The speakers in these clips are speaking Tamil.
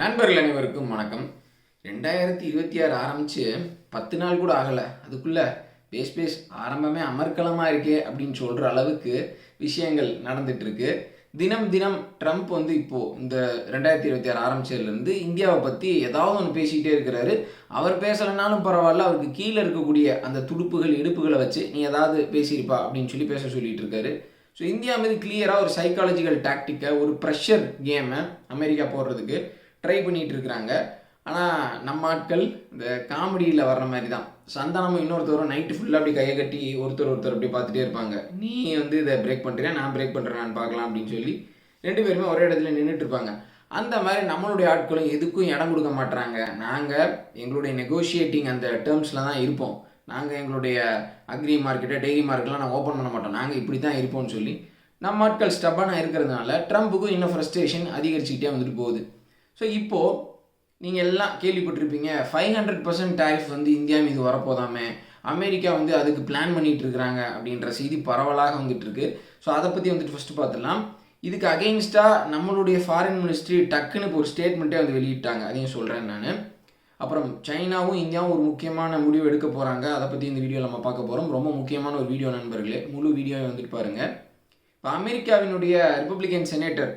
நண்பர்கள் அனைவருக்கும் வணக்கம். ரெண்டாயிரத்தி இருபத்தி ஆறு ஆரம்பித்து பத்து நாள் கூட ஆகலை. அதுக்குள்ளே பேஸ் பேஸ் ஆரம்பமே அமர்க்கலமாக இருக்கே அப்படின்னு சொல்கிற அளவுக்கு விஷயங்கள் நடந்துகிட்ருக்கு தினம் தினம் ட்ரம்ப் வந்து இப்போது இந்த ரெண்டாயிரத்தி இருபத்தி ஆறு ஆரம்பிச்சதுலேருந்து இந்தியாவை பற்றி ஏதாவது ஒன்று பேசிக்கிட்டே இருக்கிறாரு. அவர் பேசலைனாலும் பரவாயில்ல அவருக்கு கீழே இருக்கக்கூடிய அந்த துடுப்புகள் இடுப்புகளை வச்சு நீ ஏதாவது பேசியிருப்பா அப்படின்னு சொல்லி பேச சொல்லிட்டு இருக்காரு. ஸோ இந்தியா மீது கிளியராக ஒரு சைக்காலஜிக்கல் டாக்டிக்கை ஒரு ப்ரெஷர் கேமை அமெரிக்கா போடுறதுக்கு ட்ரை பண்ணிகிட்டு இருக்கிறாங்க ஆனால் நம்ம ஆட்கள் இந்த காமெடியில் வர்ற மாதிரி தான் சந்தானமும் இன்னொருத்தரும் நைட்டு ஃபுல்லாக அப்படி கையை கட்டி ஒருத்தர் ஒருத்தர் அப்படி பார்த்துட்டே இருப்பாங்க. நீ வந்து இதை பிரேக் பண்ணுறியா நான் பிரேக் பண்ணுறேன் பார்க்கலாம் அப்படின்னு சொல்லி ரெண்டு பேருமே ஒரே இடத்துல நின்றுட்டு இருப்பாங்க அந்த மாதிரி நம்மளுடைய ஆட்களும் எதுக்கும் இடம் கொடுக்க மாட்றாங்க. நாங்கள் எங்களுடைய நெகோஷியேட்டிங் அந்த டேர்ம்ஸில் தான் இருப்போம். நாங்கள் எங்களுடைய அக்ரி மார்க்கெட்டை டெய்லி மார்க்கெட்லாம் நாங்கள் ஓப்பன் பண்ண மாட்டோம். நாங்கள் இப்படி தான் இருப்போம்னு சொல்லி நம்ம ஆட்கள் ஸ்டப்பானாக இருக்கிறதுனால ட்ரம்ப்புக்கும் இன்னும் ஃப்ரஸ்ட்ரேஷன் அதிகரிச்சுக்கிட்டே வந்துட்டு போகுது. ஸோ இப்போது நீங்கள் எல்லாம் கேள்விப்பட்டிருப்பீங்க ஃபைவ் ஹண்ட்ரட் பர்சன்ட் டேரிஃப் வந்து இந்தியா மீது வரப்போதாமே அமெரிக்கா வந்து அதுக்கு பிளான் பண்ணிகிட்டு இருக்கிறாங்க அப்படின்ற செய்தி பரவலாக வந்துட்டுருக்கு. ஸோ அதை பற்றி வந்துட்டு ஃபஸ்ட்டு பார்த்துடலாம். இதுக்கு அகெயின்ஸ்டாக நம்மளுடைய ஃபாரின் மினிஸ்ட்ரி டக்குன்னு இப்போ ஒரு ஸ்டேட்மெண்ட்டே வந்து வெளியிட்டாங்க. அதையும் சொல்கிறேன் நான். அப்புறம் சைனாவும் இந்தியாவும் ஒரு முக்கியமான முடிவு எடுக்க போகிறாங்க அதை பற்றி இந்த வீடியோவில் நம்ம பார்க்க போகிறோம் ரொம்ப முக்கியமான ஒரு வீடியோ நண்பர்களே. முழு வீடியோவை வந்துட்டு பாருங்கள் இப்போ அமெரிக்காவினுடைய ரிப்பப்ளிகன் செனேட்டர்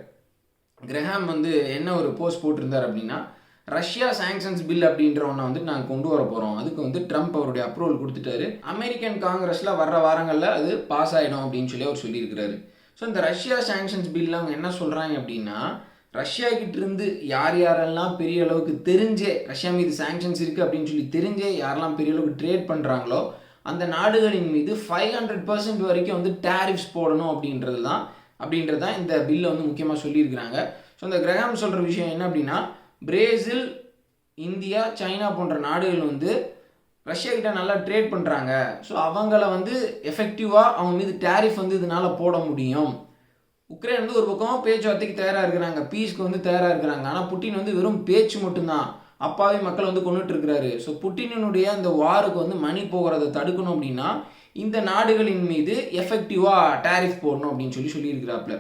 கிரஹாம் வந்து என்ன ஒரு போஸ்ட் போட்டிருந்தார் அப்படின்னா ரஷ்யா சாங்ஷன்ஸ் பில் அப்படின்ற ஒன்றை வந்து நாங்கள் கொண்டு வர போகிறோம் அதுக்கு வந்து ட்ரம்ப் அவருடைய அப்ரூவல் கொடுத்துட்டாரு. அமெரிக்கன் காங்கிரஸில் வர்ற வாரங்களில் அது பாஸ் ஆகிடும் அப்படின்னு சொல்லி அவர் சொல்லியிருக்கிறாரு. ஸோ இந்த ரஷ்யா சாங்ஷன்ஸ் பில் அவங்க என்ன சொல்கிறாங்க அப்படின்னா ரஷ்யா கிட்டேருந்து யார் யாரெல்லாம் பெரிய அளவுக்கு தெரிஞ்சே ரஷ்யா மீது சாங்ஷன்ஸ் இருக்குது அப்படின்னு சொல்லி தெரிஞ்சே யாரெல்லாம் பெரிய அளவுக்கு ட்ரேட் பண்ணுறாங்களோ அந்த நாடுகளின் மீது ஃபைவ் ஹண்ட்ரட் பர்சன்ட் வரைக்கும் வந்து டேரிஃப்ஸ் போடணும் அப்படின்றது தான் அப்படின்றது தான் இந்த பில்லை வந்து முக்கியமாக சொல்லியிருக்கிறாங்க. ஸோ இந்த கிரகாம் சொல்கிற விஷயம் என்ன அப்படின்னா பிரேசில் இந்தியா சைனா போன்ற நாடுகள் வந்து ரஷ்யாக்கிட்ட நல்லா ட்ரேட் பண்ணுறாங்க ஸோ அவங்கள வந்து எஃபெக்டிவாக அவங்க மீது டேரிஃப் வந்து இதனால் போட முடியும். உக்ரைன் வந்து ஒரு பக்கம் பேச்சுவார்த்தைக்கு தயாராக இருக்கிறாங்க. பீஸ்க்கு வந்து தயாராக இருக்கிறாங்க. ஆனால் புட்டின் வந்து வெறும் பேச்சு மட்டும்தான். அப்பாவி மக்கள் வந்து கொண்டுட்டு இருக்கிறாரு ஸோ புட்டினுடைய அந்த வாருக்கு வந்து மணி போகிறத தடுக்கணும் அப்படின்னா இந்த நாடுகளின் மீது எஃபெக்டிவாக டேரிஃப் போடணும் அப்படின்னு சொல்லி சொல்லியிருக்கிறாப்புல.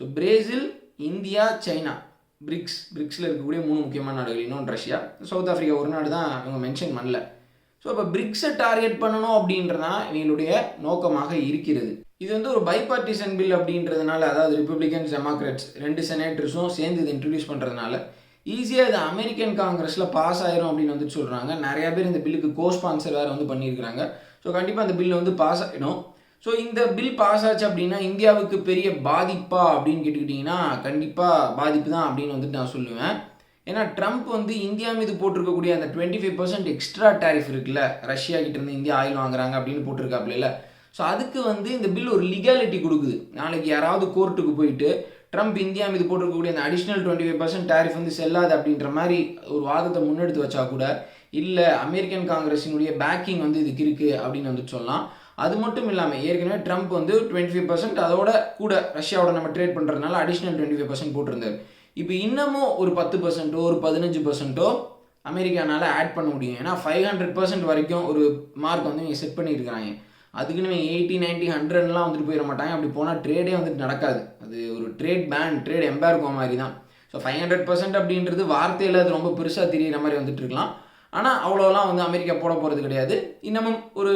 So Brazil India China BRICS பிரிக்ஸில் இருக்கக்கூடிய மூணு முக்கியமான நாடுகள் இன்னொன்று ரஷ்யா சவுத் ஆஃப்ரிக்கா ஒரு நாடு தான் இவங்க மென்ஷன் பண்ணல. ஸோ இப்போ பிரிக்ஸை டார்கெட் பண்ணணும் அப்படின்றதான் இவங்களுடைய நோக்கமாக இருக்கிறது. இது வந்து ஒரு பைபார்ட்டிசன் பில் அப்படின்றதுனால அதாவது ரிப்பப்ளிகன்ஸ் டெமோக்ராட்ஸ் ரெண்டு செனேட்டர்ஸும் சேர்ந்து இதை இன்ட்ரடியூஸ் பண்ணுறதுனால ஈஸியாக இது அமெரிக்கன் காங்கிரஸில் பாஸ் ஆயிரும் அப்படின்னு வந்துட்டு சொல்கிறாங்க நிறைய பேர் இந்த பில்லுக்கு கோ ஸ்பான்சர் வேறு வந்து பண்ணியிருக்கிறாங்க. ஸோ கண்டிப்பாக அந்த பில் வந்து பாஸ் ஆகிடும் ஸோ இந்த பில் பாஸ் ஆச்சு அப்படின்னா இந்தியாவுக்கு பெரிய பாதிப்பா அப்படின்னு கேட்டுக்கிட்டிங்கன்னா கண்டிப்பாக பாதிப்பு தான் அப்படின்னு வந்துட்டு நான் சொல்லுவேன். ஏன்னா ட்ரம்ப் வந்து இந்தியா மீது போட்டிருக்கக்கூடிய அந்த twenty five percent extra tariff இருக்குல்ல ரஷ்யா கிட்டேருந்து இந்தியா ஆயில் வாங்குறாங்க அப்படின்னு போட்டிருக்காப்புல ஸோ அதுக்கு வந்து இந்த பில் ஒரு லீகாலிட்டி கொடுக்குது. நாளைக்கு யாராவது கோர்ட்டுக்கு போயிட்டு ட்ரம்ப் இந்தியா மீது போட்டிருக்கக்கூடிய அந்த additional twenty five percent tariff வந்து செல்லாது அப்படின்ற மாதிரி ஒரு வாதத்தை முன்னெடுத்து வச்சா கூட இல்லை அமெரிக்கன் காங்கிரஸினுடைய பேக்கிங் வந்து இதுக்கு இருக்குது அப்படின்னு வந்து சொல்லலாம். அது மட்டும் இல்லாமல் ஏற்கனவே ட்ரம்ப் வந்து டுவெண்ட்டி ஃபைவ் பர்சன்ட் அதோட கூட ரஷ்யாவோட நம்ம ட்ரேட் பண்ணுறதுனால அடிஷ்னல் டுவெண்ட்டி ஃபைவ் பர்சன்ட் போட்டிருந்தார். இப்போ இன்னமும் ஒரு பத்து பர்சன்ட்டோ ஒரு பதினஞ்சு பர்சன்ட்டோ அமெரிக்கானால ஆட் பண்ண முடியும். ஏன்னா ஃபைவ் ஹண்ட்ரட் பர்சன்ட் வரைக்கும் ஒரு மார்க் வந்து இங்கே செட் பண்ணியிருக்கிறாங்க. அதுக்குன்னு எயிட்டி நைன்ட்டி ஹண்ட்ரட்லாம் வந்துட்டு போயிட மாட்டாங்க அப்படி போனால் ட்ரேடே வந்துட்டு நடக்காது. அது ஒரு ட்ரேட் பேன் ட்ரேட் எம்பேர்கோ மாதிரி தான் ஸோ ஃபைவ் ஹண்ட்ரட் பர்சன்ட் அப்படின்றது வார்த்தையில் அது ரொம்ப பெருசாக தெரியிற மாதிரி வந்துட்டு இருக்கலாம். ஆனால் அவ்வளோலாம் வந்து அமெரிக்கா போட போகிறது கிடையாது. இன்னமும் ஒரு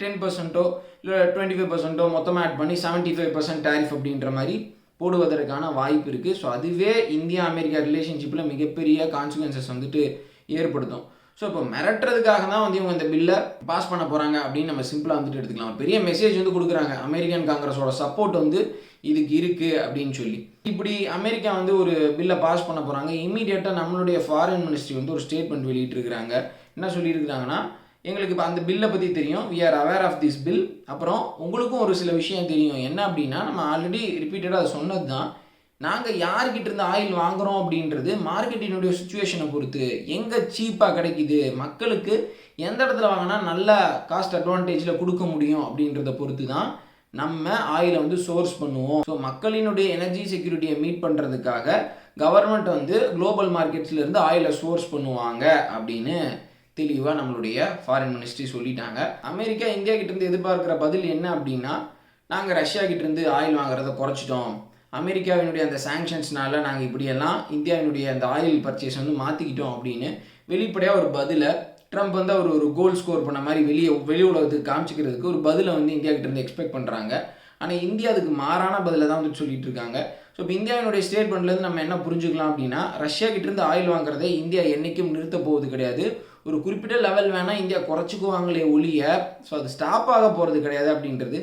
டென் பர்சன்ட்டோ இல்லை டுவெண்ட்டி ஃபைவ் பர்சன்ட்டோ மொத்தமாக ஆட் பண்ணி செவன்ட்டி ஃபைவ் பர்சன்ட் டேரிஃப் அப்படின்ற மாதிரி போடுவதற்கான வாய்ப்பு இருக்குது ஸோ அதுவே இந்தியா அமெரிக்கா ரிலேஷன்ஷிப்பில் மிகப்பெரிய கான்சிக்வன்சஸ் வந்துட்டு ஏற்படுத்தும். ஸோ இப்போ மிரட்டுறதுக்காக தான் வந்து இவங்க இந்த பில்லை பாஸ் பண்ண போகிறாங்க அப்படின்னு நம்ம சிம்பிளாக வந்துட்டு எடுத்துக்கலாம். பெரிய மெசேஜ் வந்து கொடுக்குறாங்க. அமெரிக்கன் காங்கிரஸோட சப்போர்ட் வந்து இதுக்கு இருக்குது அப்படின்னு சொல்லி. இப்படி அமெரிக்கா வந்து ஒரு பில்லை பாஸ் பண்ண போகிறாங்க இமீடியட்டாக நம்மளுடைய ஃபாரின் மினிஸ்ட்ரி வந்து ஒரு ஸ்டேட்மெண்ட் வெளியிட்டிருக்கிறாங்க. என்ன சொல்லியிருக்கிறாங்கன்னா எங்களுக்கு இப்போ அந்த பில்லை பற்றி தெரியும். We are aware of this bill அப்புறம் உங்களுக்கும் ஒரு சில விஷயம் தெரியும். என்ன அப்படின்னா நம்ம ஆல்ரெடி ரிப்பீட்டடாக அதை சொன்னது தான் நாங்கள் யார்கிட்ட இருந்து ஆயில் வாங்குகிறோம் அப்படின்றது மார்க்கெட்டினுடைய சுச்சுவேஷனை பொறுத்து. எங்கே சீப்பாக கிடைக்குது? மக்களுக்கு எந்த இடத்துல வாங்கினா நல்ல காஸ்ட் அட்வான்டேஜில் கொடுக்க முடியும் அப்படின்றத பொறுத்து தான் நம்ம ஆயிலை வந்து சோர்ஸ் பண்ணுவோம். ஸோ மக்களினுடைய எனர்ஜி செக்யூரிட்டியை மீட் பண்ணுறதுக்காக கவர்மெண்ட் வந்து குளோபல் மார்க்கெட்ஸ்லேருந்து ஆயிலை சோர்ஸ் பண்ணுவாங்க அப்படின்னு தெளிவாக நம்மளுடைய ஃபாரின் மினிஸ்ட்ரி சொல்லிட்டாங்க. அமெரிக்கா இந்தியா கிட்டேருந்து எதிர்பார்க்குற பதில் என்ன அப்படின்னா நாங்கள் ரஷ்யா கிட்டேருந்து ஆயில் வாங்குறத குறைச்சிட்டோம். அமெரிக்காவினுடைய அந்த சாங்ஷன்ஸ்னால நாங்கள் இப்படியெல்லாம் இந்தியாவினுடைய அந்த ஆயில் பர்ச்சேஸ் வந்து மாற்றிக்கிட்டோம் அப்படின்னு வெளிப்படையாக ஒரு பதிலை ட்ரம்ப் வந்து அவர் ஒரு கோல் ஸ்கோர் பண்ண மாதிரி வெளியே வெளி உலகத்துக்கு காமிச்சிக்கிறதுக்கு ஒரு பதிலை வந்து இந்தியா கிட்ட இருந்து எக்ஸ்பெக்ட் பண்ணுறாங்க ஆனால் இந்தியா அதுக்கு மாறான பதிலை தான் வந்து சொல்லிட்டு இருக்காங்க. ஸோ இப்போ இந்தியாவினுடைய ஸ்டேட்மெண்ட்லேருந்து நம்ம என்ன புரிஞ்சுக்கலாம் அப்படின்னா ரஷ்யா கிட்டேருந்து ஆயில் வாங்குறதை இந்தியா என்றைக்கும் நிறுத்த போவது கிடையாது. ஒரு குறிப்பிட்ட லெவல் வேணால் இந்தியா குறைச்சிக்குவாங்களே ஒழிய ஸோ அது ஸ்டாப் ஆக போகிறது கிடையாது அப்படின்றது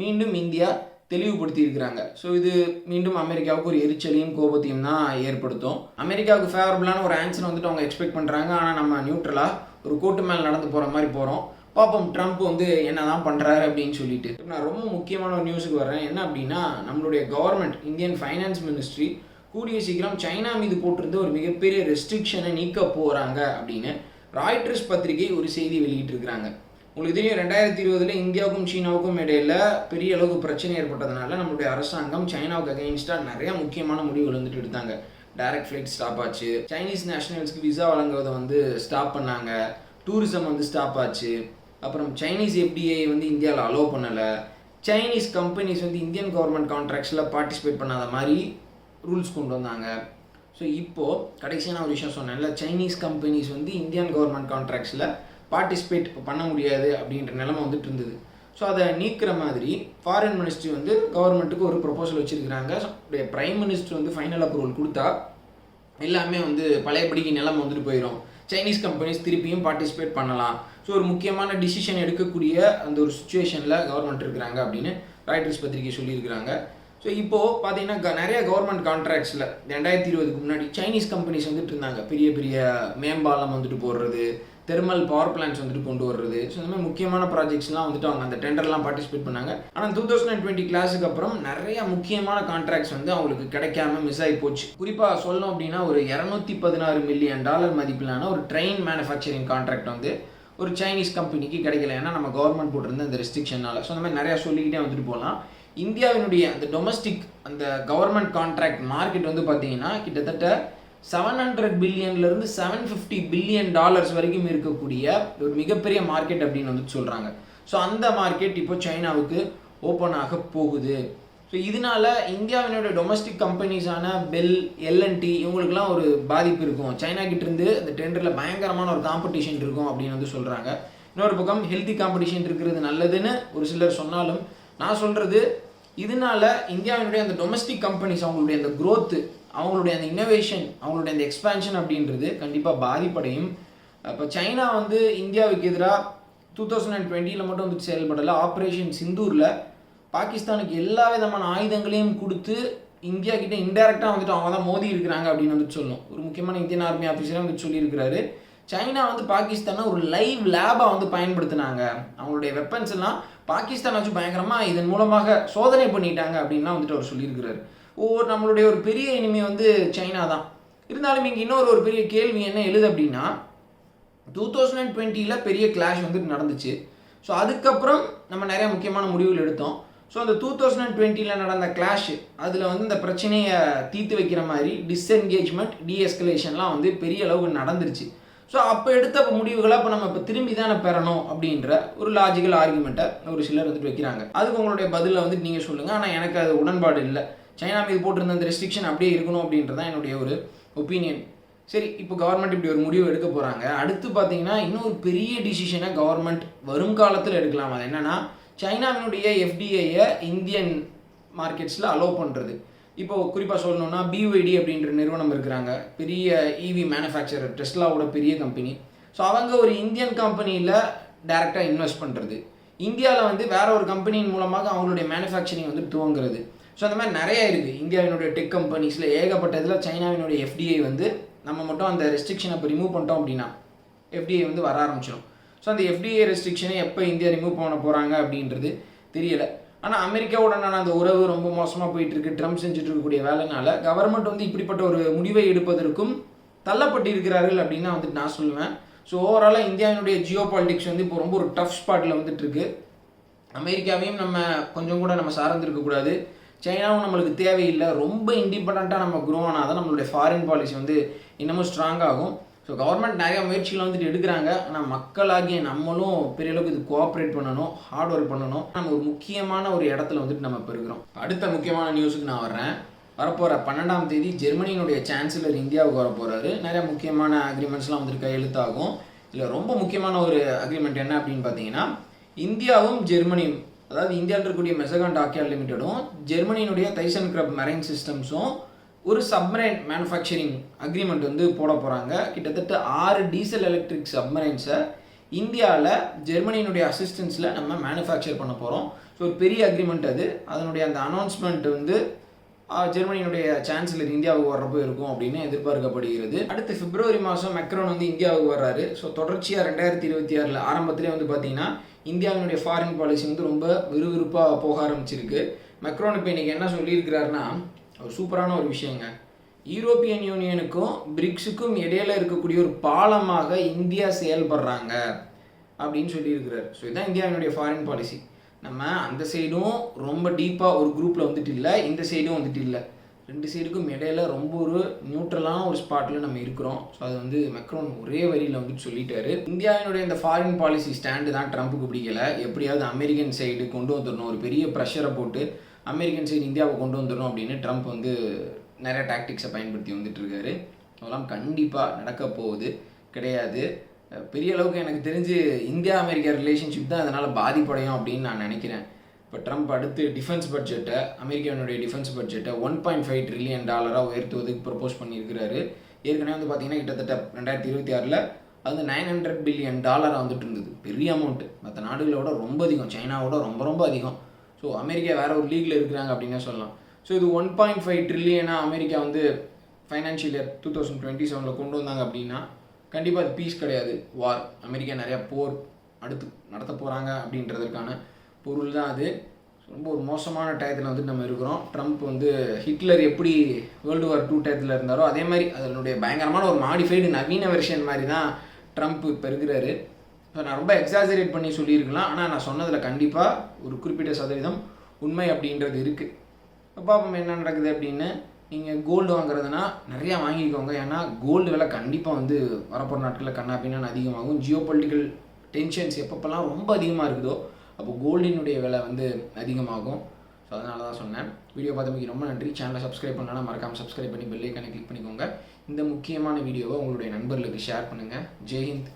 மீண்டும் இந்தியா தெளிவுபடுத்தி இருக்கிறாங்க ஸோ இது மீண்டும் அமெரிக்காவுக்கு ஒரு எரிச்சலையும் கோபத்தையும் தான் ஏற்படுத்தும். அமெரிக்காவுக்கு ஃபேவரபுளான ஒரு ஆன்சர் வந்துட்டு அவங்க எக்ஸ்பெக்ட் பண்ணுறாங்க ஆனால் நம்ம நியூட்ரலாக ஒரு கூட்டு மேலே நடந்து போகிற மாதிரி போகிறோம் பார்ப்போம் ட்ரம்ப் வந்து என்ன தான் பண்ணுறாரு அப்படின்னு சொல்லிட்டு. நான் ரொம்ப முக்கியமான ஒரு நியூஸுக்கு வரேன் என்ன அப்படின்னா நம்மளுடைய கவர்மெண்ட் இந்தியன் ஃபைனான்ஸ் மினிஸ்ட்ரி கூடிய சீக்கிரம் சைனா மீது போட்டிருந்த ஒரு மிகப்பெரிய ரெஸ்ட்ரிக்ஷனை நீக்க போகிறாங்க அப்படின்னு ராய்டர்ஸ் பத்திரிகை ஒரு செய்தி வெளியிட்டிருக்கிறாங்க. உங்களுக்கு தெரியும் ரெண்டாயிரத்தி இருபதுல இந்தியாவுக்கும் சீனாவுக்கும் இடையில பெரிய அளவுக்கு பிரச்சனை ஏற்பட்டதுனால நம்மளுடைய அரசாங்கம் சைனாவுக்கு அகைன்ஸ்டாக நிறைய முக்கியமான முடிவுகள் வந்துட்டு எடுத்தாங்க டைரக்ட் ஃப்ளைட் ஸ்டாப் ஆச்சு. சைனீஸ் நேஷனல்ஸ்க்கு விசா வழங்குவதை வந்து ஸ்டாப் பண்ணாங்க. டூரிசம் வந்து ஸ்டாப் ஆச்சு. அப்புறம் சைனீஸ் எஃப்டிஐ வந்து இந்தியாவில் அலோவ் பண்ணலை. சைனீஸ் கம்பெனிஸ் வந்து இந்தியன் கவர்மெண்ட் கான்ட்ராக்ட்ஸில் பார்ட்டிசிபேட் பண்ணாத மாதிரி ரூல்ஸ் கொண்டு வந்தாங்க. ஸோ இப்போது கடைசியாக நான் ஒரு விஷயம் சொன்னேன்ல சைனீஸ் கம்பெனிஸ் வந்து இந்தியன் கவர்மெண்ட் கான்ட்ராக்ட்ஸில் பார்ட்டிசிபேட் பண்ண முடியாது அப்படின்ற நிலமை வந்துட்டு இருந்தது. ஸோ அதை நீக்கிற மாதிரி ஃபாரின் மினிஸ்ட்ரி வந்து கவர்மெண்ட்டுக்கு ஒரு ப்ரொபோசல் வச்சுருக்கிறாங்க. ப்ரைம் மினிஸ்டர் வந்து ஃபைனல் அப்ரூவல் கொடுத்தா எல்லாமே வந்து பழையபடிக்கு நிலைமை வந்துட்டு போயிடும் சைனீஸ் கம்பெனிஸ் திருப்பியும் பார்ட்டிசிபேட் பண்ணலாம். ஸோ ஒரு முக்கியமான டிசிஷன் எடுக்கக்கூடிய அந்த ஒரு சுச்சுவேஷனில் கவர்மெண்ட் இருக்கிறாங்க அப்படின்னு ராய்டர்ஸ் பத்திரிகை சொல்லியிருக்கிறாங்க. ஸோ இப்போது பார்த்தீங்கன்னா நிறைய கவர்மெண்ட் கான்ட்ராக்ட்ஸில் ரெண்டாயிரத்தி இருபதுக்கு முன்னாடி சைனீஸ் கம்பெனிஸ் வந்துட்டு இருந்தாங்க. பெரிய பெரிய மேம்பாலம் வந்துட்டு போடுறது தெர்மல் பவர் பிளான்ஸ் வந்துட்டு கொண்டு வர்றது. ஸோ இந்த மாதிரி முக்கியமான ப்ராஜெக்ட்ஸ்லாம் வந்துட்டு அவங்க அந்த டெண்டர்லாம் பார்ட்டிசிபேட் பண்ணாங்க. ஆனால் டூ தௌசண்ட் அண்ட் டுவெண்ட்டி கிளாஸுக்கு அப்புறம் நிறைய முக்கியமான கான்ட்ராக்ட்ஸ் வந்து அவங்களுக்கு கிடைக்காம மிஸ் ஆகி போச்சு. குறிப்பாக சொல்லணும் அப்படின்னா ஒரு இரநூத்தி பதினாறு மில்லியன் டாலர் மதிப்பிலான ஒரு ட்ரெயின் மேனுஃபேக்சரிங் கான்ட்ராக்ட் வந்து ஒரு சைனீஸ் கம்பெனிக்கு கிடைக்கல. ஏன்னா நம்ம கவர்மெண்ட் போட்டிருந்த அந்த ரெஸ்ட்ரிக்ஷனால ஸோ அந்த மாதிரி நிறையா சொல்லிக்கிட்டே வந்துட்டு போகலாம். இந்தியாவினுடைய அந்த டொமஸ்டிக் அந்த கவர்மெண்ட் கான்ட்ராக்ட் மார்க்கெட் வந்து பார்த்தீங்கன்னா கிட்டத்தட்ட செவன் ஹண்ட்ரட் பில்லியன்லேருந்து செவன் ஃபிஃப்டி பில்லியன் டாலர்ஸ் வரைக்கும் இருக்கக்கூடிய ஒரு மிகப்பெரிய மார்க்கெட் அப்படின்னு வந்து சொல்கிறாங்க ஸோ அந்த மார்க்கெட் இப்போ சைனாவுக்கு ஓப்பன் ஆக போகுது. ஸோ இதனால இந்தியாவினுடைய டொமஸ்டிக் கம்பெனிஸான பெல் எல்என்டி இவங்களுக்குலாம் ஒரு பாதிப்பு இருக்கும். சைனா கிட்டேருந்து அந்த டெண்டரில் பயங்கரமான ஒரு காம்படிஷன் இருக்கும் அப்படின்னு வந்து சொல்கிறாங்க இன்னொரு பக்கம் ஹெல்தி காம்படிஷன் இருக்கிறது நல்லதுன்னு ஒரு சிலர் சொன்னாலும் நான் சொல்கிறது இதனால இந்தியாவினுடைய அந்த டொமஸ்டிக் கம்பெனிஸ் அவங்களுடைய அந்த க்ரோத்து அவங்களுடைய அந்த இன்னோவேஷன் அவங்களுடைய அந்த எக்ஸ்பேன்ஷன் அப்படின்றது கண்டிப்பாக பாதிப்படையும். இப்போ சைனா வந்து இந்தியாவுக்கு எதிராக டூ தௌசண்ட் அண்ட் டுவெண்ட்டியில் மட்டும் வந்துட்டு செயல்படலை. ஆப்ரேஷன் சிந்தூரில் பாகிஸ்தானுக்கு எல்லா விதமான ஆயுதங்களையும் கொடுத்து இந்தியா கிட்ட இன்டெரக்டாக வந்துட்டு அவங்க தான் மோதி இருக்கிறாங்க அப்படின்னு வந்துட்டு சொல்லணும். ஒரு முக்கியமான இந்தியன் ஆர்மி ஆஃபீஸரே வந்து சொல்லியிருக்கிறாரு. சைனா வந்து பாகிஸ்தானை ஒரு லைவ் லேபாக வந்து பயன்படுத்தினாங்க. அவங்களுடைய வெப்பன்ஸ் எல்லாம் பாகிஸ்தான் வச்சு பயங்கரமாக இதன் மூலமாக சோதனை பண்ணிட்டாங்க அப்படின்லாம் வந்துட்டு அவர் சொல்லியிருக்கிறாரு. ஒவ்வொரு நம்மளுடைய ஒரு பெரிய இனிமே வந்து சைனா தான் இருந்தாலும் இங்கே இன்னொரு ஒரு பெரிய கேள்வி என்ன எழுது அப்படின்னா டூ தௌசண்ட் அண்ட் டுவெண்ட்டியில் பெரிய கிளாஷ் வந்துட்டு நடந்துச்சு. ஸோ அதுக்கப்புறம் நம்ம நிறைய முக்கியமான முடிவுகள் எடுத்தோம். ஸோ அந்த டூ தௌசண்ட் அண்ட் டுவெண்ட்டியில் நடந்த கிளாஷ் அதில் வந்து இந்த பிரச்சனையை தீர்த்து வைக்கிற மாதிரி டிஸ்என்கேஜ்மெண்ட் டிஎஸ்கலேஷன்லாம் வந்து பெரிய அளவுக்கு நடந்துருச்சு. ஸோ அப்போ எடுத்த முடிவுகளை இப்போ நம்ம இப்போ திரும்பி தானே பெறணும் அப்படின்ற ஒரு லாஜிக்கல் ஆர்குமெண்ட்டை ஒரு சிலர் வந்துட்டு வைக்கிறாங்க. அதுக்கு உங்களுடைய பதிலை வந்துட்டு நீங்கள் சொல்லுங்கள் ஆனால் எனக்கு அது உடன்பாடு இல்லை. சைனா மீது போட்டிருந்த அந்த ரெஸ்ட்ரிக்ஷன் அப்படியே இருக்கணும் அப்படின்றது தான் என்னுடைய ஒரு ஒப்பீனியன் சரி இப்போ கவர்மெண்ட் இப்படி ஒரு முடிவு எடுக்க போகிறாங்க அடுத்து பார்த்தீங்கன்னா இன்னும் ஒரு பெரிய டிசிஷனை கவர்மெண்ட் வரும் காலத்தில் எடுக்கலாம். அது என்னென்னா சைனாவினுடைய எஃப்டிஐயை இந்தியன் மார்க்கெட்ஸில் அலோவ் பண்ணுறது இப்போ குறிப்பாக சொல்லணும்னா பிஒய்டி அப்படின்ற நிறுவனம் இருக்கிறாங்க. பெரிய இவி மேனுஃபேக்சரர் டெஸ்லாவோட பெரிய கம்பெனி ஸோ அவங்க ஒரு இந்தியன் கம்பெனியில் டைரெக்டாக இன்வெஸ்ட் பண்ணுறது இந்தியாவில் வந்து வேற ஒரு கம்பெனியின் மூலமாக அவங்களுடைய மேனுஃபேக்சரிங் வந்து துவங்குறது. ஸோ அந்த மாதிரி நிறைய இருக்குது இந்தியாவினுடைய டெக் கம்பெனிஸில் ஏகப்பட்டதில் சைனாவினுடைய எஃப்டிஐ வந்து நம்ம மட்டும் அந்த ரெஸ்ட்ரிக்ஷனை இப்போ ரிமூவ் பண்ணிட்டோம் அப்படின்னா எஃப்டிஐ வந்து வர ஆரம்பிச்சிடும் ஸோ அந்த எஃப்டிஐ ரெஸ்ட்ரிக்ஷனை எப்போ இந்தியா ரிமூவ் பண்ண போகிறாங்க அப்படின்றது தெரியலை. ஆனால் அமெரிக்காவுடனான அந்த உறவு ரொம்ப மோசமாக போயிட்டுருக்கு. ட்ரம்ப் செஞ்சுட்டு இருக்கக்கூடிய வேலைனால கவர்மெண்ட் வந்து இப்படிப்பட்ட ஒரு முடிவை எடுப்பதற்கும் தள்ளப்பட்டு இருக்கிறார்கள் அப்படின்னு வந்துட்டு நான் சொல்லுவேன். ஸோ ஓவராலாக இந்தியாவினுடைய ஜியோ பாலிடிக்ஸ் வந்து இப்போ ரொம்ப ஒரு டஃப் ஸ்பாட்டில் வந்துட்டுருக்கு அமெரிக்காவையும் நம்ம கொஞ்சம் கூட நம்ம சார்ந்திருக்கக்கூடாது. சைனாவும் நம்மளுக்கு தேவையில்லை. ரொம்ப இண்டிபெண்ட்டாக நம்ம குரோ ஆனால் தான் நம்மளுடைய ஃபாரின் பாலிசி வந்து இன்னமும் ஸ்ட்ராங்காகும் ஸோ கவர்மெண்ட் நிறைய முயற்சிகள் வந்துட்டு எடுக்கிறாங்க. ஆனால் மக்களாகிய நம்மளும் பெரிய அளவுக்கு இது கோஆப்ரேட் பண்ணணும் ஹார்ட் ஒர்க் பண்ணணும். நம்ம ஒரு முக்கியமான ஒரு இடத்துல வந்துட்டு நம்ம இப்போ இருக்கிறோம் அடுத்த முக்கியமான நியூஸுக்கு நான் வர்றேன். வரப்போகிற பன்னெண்டாம் தேதி ஜெர்மனியினுடைய சான்சலர் இந்தியாவுக்கு வர போகிறாரு நிறைய முக்கியமான அக்ரிமெண்ட்ஸ்லாம் வந்துட்டு கையெழுத்தாகும். இல்லை ரொம்ப முக்கியமான ஒரு அக்ரிமெண்ட் என்ன அப்படின்னு பார்த்தீங்கன்னா இந்தியாவும் ஜெர்மனியும் அதாவது இந்தியாவில் இருக்கக்கூடிய மெசகான் டாக்கியார் லிமிட்டடும் ஜெர்மனியினுடைய தைசன் கிரப் மெரைன் சிஸ்டம்ஸும் ஒரு சப்மரைன் மேனுஃபேக்சரிங் அக்ரிமெண்ட் வந்து போட போகிறாங்க கிட்டத்தட்ட ஆறு டீசல் எலக்ட்ரிக் சப்மரைன்ஸை இந்தியாவில் ஜெர்மனியினுடைய அசிஸ்டன்ஸில் நம்ம மேனுஃபேக்சர் பண்ண போகிறோம் ஸோ ஒரு பெரிய அக்ரிமெண்ட் அது. அதனுடைய அந்த அனௌன்ஸ்மெண்ட் வந்து ஜெர்மனியினுடைய சான்சலர் இந்தியாவுக்கு வர்றப்போ இருக்கும் அப்படின்னு எதிர்பார்க்கப்படுகிறது. அடுத்து பிப்ரவரி மாதம் மெக்ரோன் வந்து இந்தியாவுக்கு வர்றாரு. ஸோ தொடர்ச்சியாக ரெண்டாயிரத்தி இருபத்தி ஆறில் ஆரம்பத்திலே வந்து பார்த்தீங்கன்னா இந்தியாவினுடைய ஃபாரின் பாலிசி வந்து ரொம்ப விறுவிறுப்பாக போக ஆரம்பிச்சிருக்கு. மெக்ரோன் இப்போ இன்றைக்கி என்ன சொல்லியிருக்கிறாருன்னா ஒரு சூப்பரான ஒரு விஷயங்க. யூரோப்பியன் யூனியனுக்கும் பிரிக்ஸுக்கும் இடையில இருக்கக்கூடிய ஒரு பாலமாக இந்தியா செயல்படுறாங்க அப்படின்னு சொல்லியிருக்கிறார். ஸோ இதுதான் இந்தியாவினுடைய ஃபாரின் பாலிசி நம்ம அந்த சைடும் ரொம்ப டீப்பாக ஒரு குரூப்பில் வந்துட்டு இல்லை இந்த சைடும் வந்துட்டு இல்லை. ரெண்டு சைடுக்கும் இடையில ரொம்ப ஒரு நியூட்ரலான ஒரு ஸ்பாட்டில் நம்ம இருக்கிறோம். ஸோ அது வந்து மெக்ரோன் ஒரே வரியில் வந்துட்டு சொல்லிட்டாரு. இந்தியாவினுடைய இந்த ஃபாரின் பாலிசி ஸ்டாண்டு தான் ட்ரம்ப்புக்கு பிடிக்கல. எப்படியாவது அமெரிக்கன் சைடு கொண்டு வந்துடணும். ஒரு பெரிய ப்ரெஷரை போட்டு அமெரிக்கன் சைடு இந்தியாவை கொண்டு வந்துடணும் அப்படின்னு ட்ரம்ப் வந்து நிறைய டாக்டிக்ஸை பயன்படுத்தி வந்துட்டு இருக்காரு. அதெல்லாம் கண்டிப்பாக நடக்க போகுது. கிடையாது. பெரிய அளவுக்கு எனக்கு தெரிஞ்சு இந்தியா அமெரிக்கா ரிலேஷன்ஷிப் தான் அதனால் பாதிப்படையும் அப்படின்னு நான் நினைக்கிறேன். இப்போ ட்ரம்ப் அடுத்து டிஃபென்ஸ் பட்ஜெட்டை அமெரிக்காவினுடைய டிஃபென்ஸ் பட்ஜெட்டை ஒன் பாயிண்ட் ஃபைவ் ட்ரில்லியன் டாலராக உயர்த்துவதுக்கு ப்ரப்போஸ் பண்ணியிருக்கிறாரு. ஏற்கனவே வந்து பார்த்தீங்கன்னா கிட்டத்தட்ட ரெண்டாயிரத்தி இருபத்தி ஆறில் அது வந்து நைன் ஹண்ட்ரட் பில்லியன் டாலராக வந்துட்டு இருந்தது. பெரிய அமௌண்ட்டு மற்ற நாடுகளோட ரொம்ப அதிகம். சைனாவோட ரொம்ப ரொம்ப அதிகம். ஸோ அமெரிக்கா வேற ஒரு லீக்ல இருக்கிறாங்க அப்படின்னே சொல்லலாம். ஸோ இது ஒன் பாயிண்ட் ஃபைவ் ட்ரில்லியனாக அமெரிக்கா வந்து financial year two thousand twenty செவனில் கொண்டு வந்தாங்க அப்படின்னா கண்டிப்பாக அது பீஸ் கிடையாது. வார் அமெரிக்கா நிறையா போர் அடுத்து நடத்த போகிறாங்க அப்படின்றதுக்கான பொருள் தான் அது. ரொம்ப ஒரு மோசமான டயத்தில் வந்து நம்ம இருக்கிறோம். ட்ரம்ப் வந்து ஹிட்லர் எப்படி வேர்ல்டு வார் டூ டயத்தில் இருந்தாரோ அதே மாதிரி அதனுடைய பயங்கரமான ஒரு மாடிஃபைடு நவீன வெர்ஷன் மாதிரி தான் ட்ரம்ப் இப்போ இருக்கிறாரு. ஸோ நான் ரொம்ப எக்ஸாசரேட் பண்ணி சொல்லியிருக்கலாம். ஆனால் நான் சொன்னதில் கண்டிப்பாக ஒரு குறிப்பிட்ட சதவீதம் உண்மை அப்படின்றது இருக்குது பார்ப்போம் என்ன நடக்குது அப்படின்னு. நீங்கள் கோல்டு வாங்குறதுனா நிறையா வாங்கிக்கோங்க. ஏன்னா கோல்டு விலை கண்டிப்பாக வந்து வரப்போகிற நாட்களில் கண்ணா பின்னான்னு அதிகமாகும். ஜியோ பொலிட்டிக்கல் டென்ஷன்ஸ் எப்பப்பெல்லாம் ரொம்ப அதிகமாக இருக்குதோ அப்போ கோல்டினுடைய விலை வந்து அதிகமாகும். ஸோ அதனால தான் சொன்னேன். வீடியோ பார்த்தமைக்கு ரொம்ப நன்றி. சேனலை சப்ஸ்கிரைப் பண்ணலாம் மறக்காமல் சப்ஸ்கிரைப் பண்ணி பெல் கிளிக் பண்ணிக்கோங்க. இந்த முக்கியமான வீடியோவை உங்களுடைய நண்பர்களுக்கு ஷேர் பண்ணுங்கள் ஜெய்ஹிந்த்